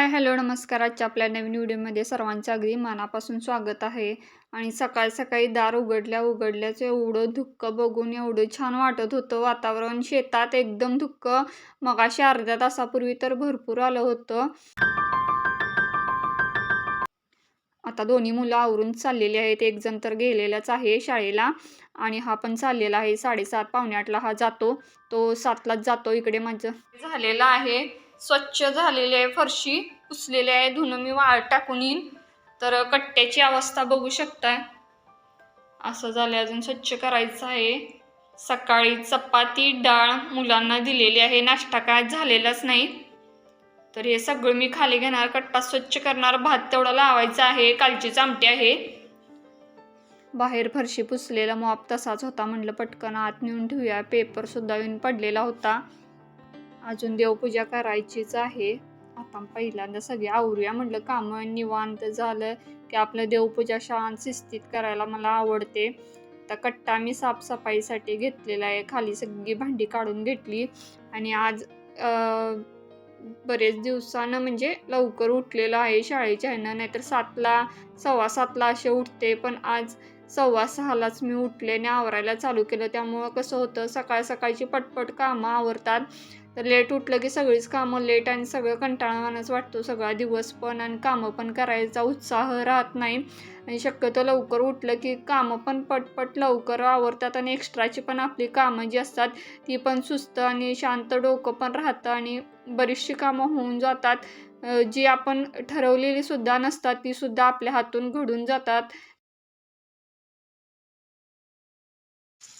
Hi hello नमस्कार. आजच्या आपल्या नवीन व्हिडिओमध्ये सर्वांचं अगदी मनापासून स्वागत आहे. आणि सकाळ सकाळी दार उघडल्या उघडल्याचं एवढं धुक्क बघून एवढं छान वाटत होतं. वातावरण शेतात एकदम धुक्क मगाशी अर्ध्या तासापूर्वी तर भरपूर आलं होतं. आता दोन्ही मुलं आवरून चाललेली आहेत. एक जण तर गेलेलाच आहे शाळेला आणि हा पण चाललेला आहे. साडेसात पावणे आठला हा जातो. तो सातलाच जातो. इकडे माझं. झालेला आहे. स्वच्छ झालेली आहे फरशी पुसलेली आहे धुणं मी वाळ टाकून येईन. तर कट्ट्याची अवस्था बघू शकताय. असं झालं अजून स्वच्छ करायचं आहे. सकाळी चपाती डाळ मुलांना दिलेली आहे. नाश्ता काय झालेलाच नाही. तर हे सगळं मी खाली घेणार कट्टा स्वच्छ करणार भात तेवढा लावायचा आहे कालचीच आमटी आहे. बाहेर फरशी पुसलेला मॉप तसाच होता म्हणलं पटकन आत नेऊन ठेवूया. पेपर सुद्धा येऊन पडलेला होता. अजून देवपूजा करायचीच आहे. आता पहिल्यांदा सगळे आवरूया म्हटलं कामं निवांत झालं की आपलं देवपूजा शांत शिस्तीत करायला मला आवडते. तर कट्टा मी साफसफाईसाठी घेतलेला आहे. खाली सगळी भांडी काढून घेतली आणि आज बरेच दिवसानं म्हणजे लवकर उठलेलं आहे शाळेच्या ह्यानं नाहीतर सातला सव्वा सातला असे उठते. पण आज सव्वा सहालाच मी उठले आणि आवरायला चालू केलं. त्यामुळं कसं होतं सकाळ सकाळची पटपट कामं आवरतात. तर लेट उठलं की सगळीच कामं लेट आणि सगळं कंटाळवानच वाटतो. सगळा दिवस पण आणि कामं पण करायचा उत्साह राहत नाही. आणि शक्यतो लवकर उठलं की कामं पण पटपट लवकर आवरतात आणि एक्स्ट्राची पण आपली कामं जी असतात ती पण सुस्त आणि शांत डोकं पण राहतं आणि बरीचशी कामं होऊन जातात. जी आपण ठरवलेली सुद्धा नसतात ती सुद्धा आपल्या हातून घडून जातात.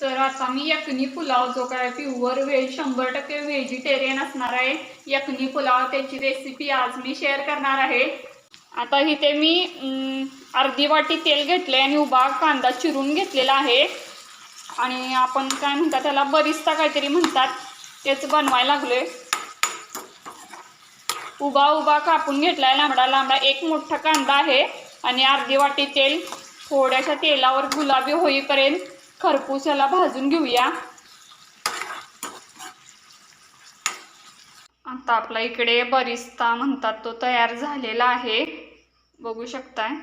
तर आता मी यखनी पुलाव जो काय प्युअर व्हेज शंभर टक्के व्हेजिटेरियन असणार आहे. यखनी पुलाव त्याची रेसिपी आज मी शेअर करणार आहे. आता इथे मी अर्धी वाटी तेल घेतले आणि उभा कांदा चिरून घेतलेला आहे. आणि आपण काय म्हणतात त्याला बरिस्ता काहीतरी म्हणतात. तेच बनवायला लागलोय. उभा उभा कापून घेतलाय लांबडा लांबडा. एक मोठा कांदा आहे आणि अर्धी वाटी तेल थोड्याशा तेलावर गुलाबी होईपर्यंत खरपूस याला भाजून घेऊया. आता आपला इकडे बरिस्ता म्हणतात तो तयार झालेला आहे. बघू शकताय.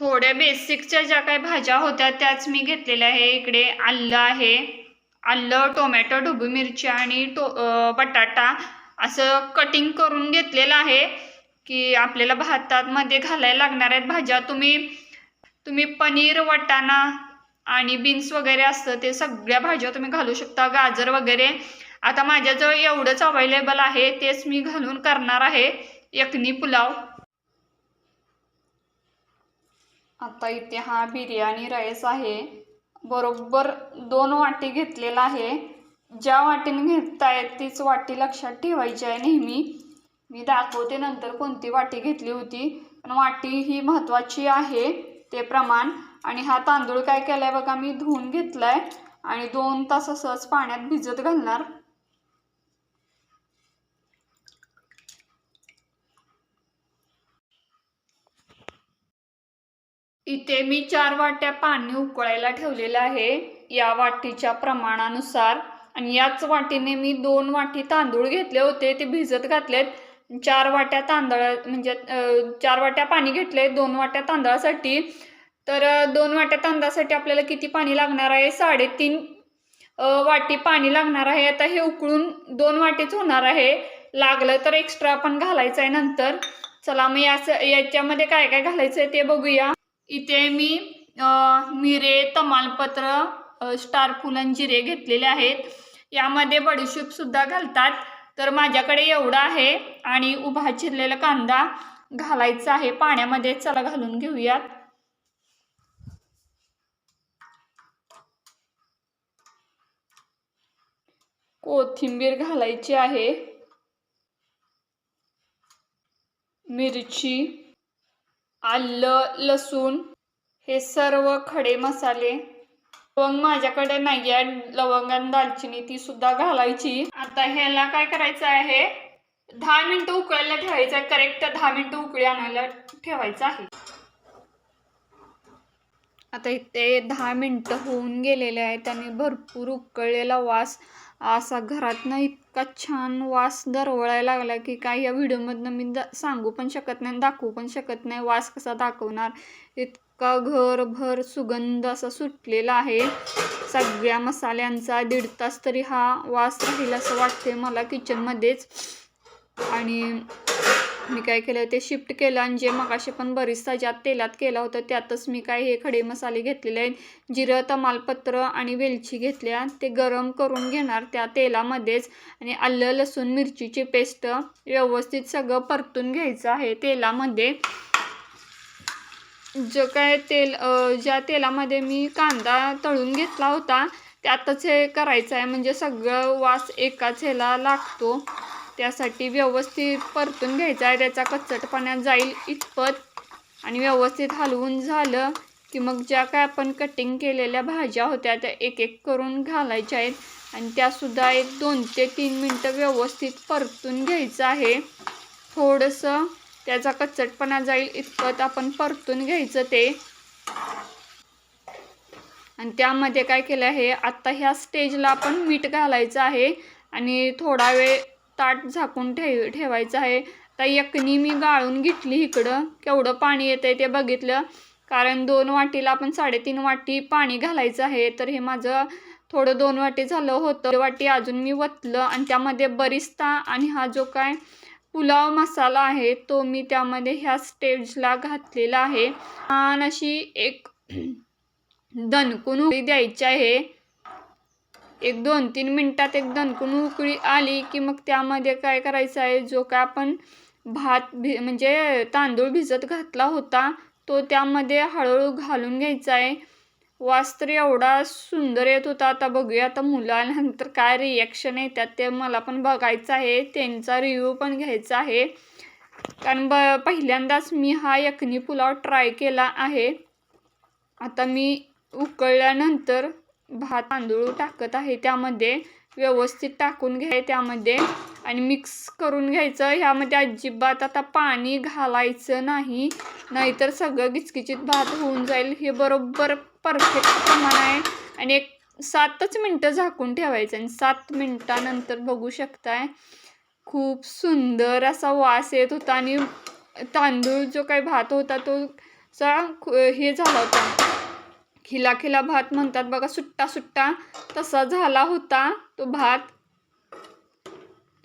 थोड्या बेसिकच्या ज्या काही भाज्या होत्या त्याच मी घेतलेल्या आहे. इकडे आलं आहे. आलं टोमॅटो ढोबी मिरची आणि टो बटाटा असं कटिंग करून घेतलेलं आहे. की आपल्याला भातामध्ये घालायला लागणार आहेत भाज्या. तुम्ही तुम्ही पनीर वटाणा आणि बीन्स वगैरे असतं ते सगळ्या भाज्या तुम्ही घालू शकता. गाजर वगैरे. आता माझ्याजवळ एवढंच अवेलेबल आहे तेच मी घालून करणार आहे. यखनी पुलाव. आता इथे हा बिर्याणी राईस आहे. बरोबर दोन वाटी घेतलेला आहे. ज्या वाटीने घेताय तीच वाटी लक्षात ठेवायची आहे नेहमी. मी दाखवते नंतर कोणती वाटी घेतली होती. पण वाटी ही महत्त्वाची आहे. ते प्रमाण. आणि हा तांदूळ काय केलाय बघा मी धुवून घेतलाय. आणि दोन तास असंच पाण्यात भिजत घालणार. इथे मी चार वाट्या पाणी उकळायला ठेवलेलं आहे या वाटीच्या प्रमाणानुसार. आणि याच वाटीने मी दोन वाटी तांदूळ घेतले होते ते भिजत घातलेत. चार वाट्या तांदळा म्हणजे चार वाट्या पाणी घेतले दोन वाट्या तांदळासाठी. तर दोन वाट्या तांदळासाठी आपल्याला किती पाणी लागणार आहे? साडेतीन वाटी पाणी लागणार आहे. आता हे उकळून दोन वाटीच होणार आहे. लागलं तर एक्स्ट्रा आपण घालायचं आहे नंतर. चला मग याच याच्यामध्ये काय काय घालायचं आहे ते बघूया. इथे मी मिरे तमालपत्र स्टार फुलन जिरे घेतलेले आहेत. यामध्ये बडीशेप सुद्धा घालतात. तर माझ्याकडे एवढा आहे आणि उभा चिरलेला कांदा घालायचा आहे. पाण्यामध्ये चला घालून घेऊयात. कोथिंबीर घालायची आहे. मिरची आलं लसूण हे सर्व खडे मसाले लवंग माझ्याकडे नाही आहे लवंग आणि दालचिनी ती सुद्धा घालायची. आता ह्याला काय करायचं आहे? दहा मिनिटं उकळायला ठेवायचं. आहे करेक्ट दहा मिनिटं उकळी आणायला ठेवायचं आहे. आता इथे दहा मिनटं होऊन गेलेले आहेत आणि भरपूर उकळलेला वास असा घरातनं इतका छान वास दरवळायला लागला की काय या व्हिडिओमधनं मी सांगू पण शकत नाही दाखवू पण शकत नाही वास कसा दाखवणार. इतका घरभर सुगंध असा सुटलेला आहे. सगळ्या मसाल्यांचा दीड तास तरी हा वास राहील असं वाटते मला किचनमध्येच. आणि मी काय केलं ते शिफ्ट केलं आणि जे मगाशी पण बरीचसा ज्या तेलात केला होता त्यातच मी काय हे खडे मसाले घेतलेले आहेत. जिरं तमालपत्र आणि वेलची घेतल्या. ते गरम करून घेणार त्या तेलामध्येच. आणि आलं लसूण मिरचीची पेस्ट व्यवस्थित सगळं परतून घ्यायचं आहे तेलामध्ये. जो काय तेल ज्या तेलामध्ये मी कांदा तळून घेतला होता त्यातच हे करायचं आहे म्हणजे सगळं वास एकाच ह्याला लागतो. त्यासाठी व्यवस्थित परतून घ्यायचा आहे त्याचा कच्चटपणा जाईल इतपत. आणि व्यवस्थित हलवून झालं की मग ज्या काय आपण कटिंग केलेल्या भाज्या होत्या त्या एक एक करून घालायच्या आहेत. आणि त्यासुद्धा एक दोन ते तीन मिनटं व्यवस्थित परतून घ्यायचं आहे. थोडंसं त्याचा कच्चटपणा जाईल इतपत आपण परतून घ्यायचं ते. आणि त्यामध्ये काय केलं आहे आत्ता ह्या स्टेजला आपण मीठ घालायचं आहे आणि थोडा वेळ ताट झाकून ठेव ठेवायचं आहे. आता यकनी मी गाळून घेतली इकडं केवढं पाणी येतंय ते बघितलं. कारण दोन वाटीला आपण साडेतीन वाटी पाणी घालायचं आहे तर हे माझं थोडं दोन वाटी झालं होतं. वाटी अजून मी वतलं आणि त्यामध्ये बरिस्ता आणि हा जो काय पुलाव मसाला आहे तो मी त्यामध्ये ह्या स्टेजला घातलेला आहे. छान अशी एक दणकून उकळी द्यायची आहे. एक दोन तीन मिनटात एक दणकून उकळी आली की मग त्यामध्ये काय करायचं आहे? जो काय आपण भात भि म्हणजे तांदूळ भिजत घातला होता तो त्यामध्ये हळूहळू घालून घ्यायचा आहे. वास तर एवढा सुंदर येत होता. आता बघूया आता मुलं काय रिॲक्शन येतात ते मला पण बघायचं आहे. त्यांचा रिव्ह्यू पण घ्यायचा आहे. कारण ब पहिल्यांदाच मी हा यखनी पुलाव ट्राय केला आहे. आता मी उकळल्यानंतर भात तांदूळ टाकत आहे. त्यामध्ये व्यवस्थित टाकून घ्याय त्यामध्ये आणि मिक्स करून घ्यायचं. ह्यामध्ये अजिबात आता पाणी घालायचं नाही. नाहीतर सगळं गिचकिचित भात होऊन जाईल. हे बरोबर परफेक्ट प्रमाण आहे. आणि एक सातच मिनटं झाकून ठेवायचं आणि सात मिनटानंतर बघू शकताय खूप सुंदर असा वास येत होता. आणि तांदूळ जो काही भात होता तो चा हे झाला होता. खिला खिला भात म्हणतात बघा सुट्टा सुट्टा तसा झाला होता तो भात.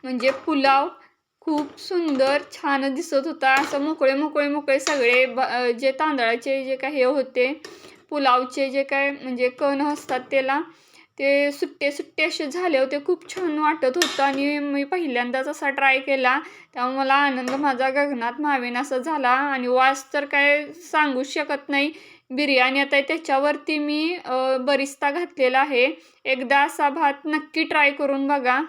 म्हणजे पुलाव खूप सुंदर छान दिसत होता. असं मोकळे मोकळे मोकळे सगळे ब जे तांदळाचे जे काही हे होते पुलावचे जे काय म्हणजे कण असतात त्याला ते सुट्टे सुट्टे असे झाले होते. खूप छान वाटत होतं आणि मी पहिल्यांदाच असा ट्राय केला. त्यामुळे मला आनंद माझा गगनात मावेन असा झाला. आणि वास तर काय सांगूच शकत नाही. बिर्याणी आता त्याच्यावरती मी बरिस्ता घातलेला आहे. एकदा असा भात नक्की ट्राय करून बघा.